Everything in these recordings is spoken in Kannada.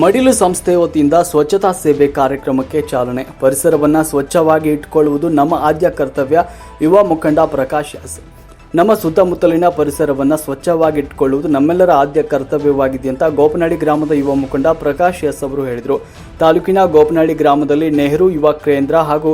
ಮಡಿಲು ಸಂಸ್ಥೆ ವತಿಯಿಂದ ಸ್ವಚ್ಛತಾ ಸೇವೆ ಕಾರ್ಯಕ್ರಮಕ್ಕೆ ಚಾಲನೆ. ಪರಿಸರವನ್ನ ಸ್ವಚ್ಛವಾಗಿ ಇಟ್ಟುಕೊಳ್ಳುವುದು ನಮ್ಮ ಆದ್ಯ ಕರ್ತವ್ಯ. ಯುವ ಮುಖಂಡ ಪ್ರಕಾಶ್ ಎಸ್. ನಮ್ಮ ಸುತ್ತಮುತ್ತಲಿನ ಪರಿಸರವನ್ನ ಸ್ವಚ್ಛವಾಗಿ ಇಟ್ಟುಕೊಳ್ಳುವುದು ನಮ್ಮೆಲ್ಲರ ಆದ್ಯ ಕರ್ತವ್ಯವಾಗಿದೆ ಅಂತ ಗೋಪನಾಡಿ ಗ್ರಾಮದ ಯುವ ಮುಖಂಡ ಪ್ರಕಾಶ್ ಎಸ್ ಅವರು ಹೇಳಿದರು. ತಾಲೂಕಿನ ಗೋಪನಾಡಿ ಗ್ರಾಮದಲ್ಲಿ ನೆಹರು ಯುವ ಕೇಂದ್ರ ಹಾಗೂ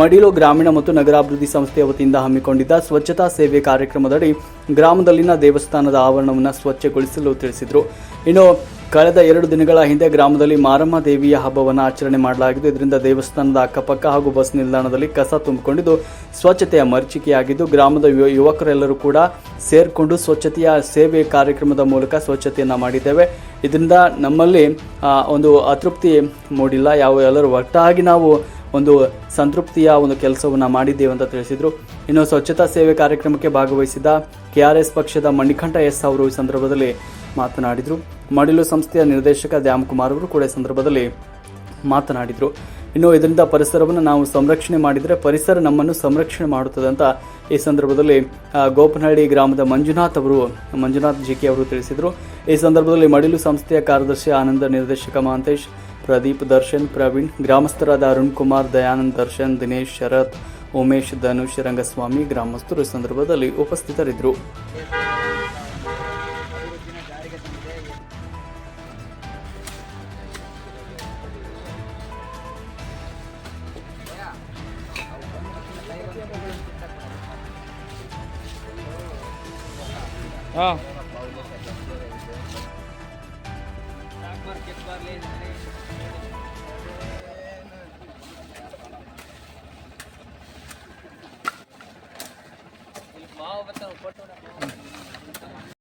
ಮಡಿಲು ಗ್ರಾಮೀಣ ಮತ್ತು ನಗರಾಭಿವೃದ್ಧಿ ಸಂಸ್ಥೆಯ ವತಿಯಿಂದ ಹಮ್ಮಿಕೊಂಡಿದ್ದ ಸ್ವಚ್ಛತಾ ಸೇವೆ ಕಾರ್ಯಕ್ರಮದಡಿ ಗ್ರಾಮದಲ್ಲಿನ ದೇವಸ್ಥಾನದ ಆವರಣವನ್ನು ಸ್ವಚ್ಛಗೊಳಿಸಲು ತಿಳಿಸಿದರು. ಇನ್ನು ಕಳೆದ ಎರಡು ದಿನಗಳ ಹಿಂದೆ ಗ್ರಾಮದಲ್ಲಿ ಮಾರಮ್ಮ ದೇವಿಯ ಹಬ್ಬವನ್ನು ಆಚರಣೆ ಮಾಡಲಾಗಿದ್ದು, ಇದರಿಂದ ದೇವಸ್ಥಾನದ ಅಕ್ಕಪಕ್ಕ ಹಾಗೂ ಬಸ್ ನಿಲ್ದಾಣದಲ್ಲಿ ಕಸ ತುಂಬಿಕೊಂಡಿದ್ದು, ಸ್ವಚ್ಛತೆಯ ಮರೀಚಿಕೆಯಾಗಿದ್ದು, ಗ್ರಾಮದ ಯುವ- ಯುವಕರೆಲ್ಲರೂ ಕೂಡ ಸೇರಿಕೊಂಡು ಸ್ವಚ್ಛತೆಯ ಸೇವೆ ಕಾರ್ಯಕ್ರಮದ ಮೂಲಕ ಸ್ವಚ್ಛತೆಯನ್ನು ಮಾಡಿದ್ದೇವೆ. ಇದರಿಂದ ನಮ್ಮಲ್ಲಿ ಒಂದು ಅತೃಪ್ತಿ ಮೂಡಿಲ್ಲ. ಯಾವ ಎಲ್ಲರೂ ಒಟ್ಟಾಗಿ ನಾವು ಒಂದು ಸಂತೃಪ್ತಿಯ ಒಂದು ಕೆಲಸವನ್ನು ಮಾಡಿದ್ದೇವೆ ಅಂತ ತಿಳಿಸಿದರು. ಇನ್ನು ಸ್ವಚ್ಛತಾ ಸೇವೆ ಕಾರ್ಯಕ್ರಮಕ್ಕೆ ಭಾಗವಹಿಸಿದ ಕೆಆರ್ಎಸ್ ಪಕ್ಷದ ಮಣಿಕಂಠ ಎಸ್ ಅವರು ಈ ಸಂದರ್ಭದಲ್ಲಿ ಮಾತನಾಡಿದರು. ಮಡಿಲು ಸಂಸ್ಥೆಯ ನಿರ್ದೇಶಕ ದ್ಯಾಮ್ ಕುಮಾರ್ ಅವರು ಕೂಡ ಈ ಸಂದರ್ಭದಲ್ಲಿ ಮಾತನಾಡಿದರು. ಇನ್ನು ಇದರಿಂದ ಪರಿಸರವನ್ನು ನಾವು ಸಂರಕ್ಷಣೆ ಮಾಡಿದರೆ ಪರಿಸರ ನಮ್ಮನ್ನು ಸಂರಕ್ಷಣೆ ಮಾಡುತ್ತದೆ ಅಂತ ಈ ಸಂದರ್ಭದಲ್ಲಿ ಗೋಪನಹಳ್ಳಿ ಗ್ರಾಮದ ಮಂಜುನಾಥ್ ಅವರು, ಮಂಜುನಾಥ್ ಜಿಕೆ ಅವರು ತಿಳಿಸಿದರು. ಈ ಸಂದರ್ಭದಲ್ಲಿ ಮಡಿಲು ಸಂಸ್ಥೆಯ ಕಾರ್ಯದರ್ಶಿ ಆನಂದ ನಿರ್ದೇಶಕ ಮಹಾಂತೇಶ್ ಪ್ರದೀಪ್ ದರ್ಶನ್, ಪ್ರವೀಣ್, ಗ್ರಾಮಸ್ಥರಾದ ಅರುಣ್ ಕುಮಾರ್, ದಯಾನಂದ್ ದರ್ಶನ್, ದಿನೇಶ್ ಶರತ್, ಉಮೇಶ್ ಧನುಷ್, ರಂಗಸ್ವಾಮಿ ಗ್ರಾಮಸ್ಥರು ಈ ಸಂದರ್ಭದಲ್ಲಿ ಉಪಸ್ಥಿತರಿದ್ದರು. ఆ మావ బతన ఫోటో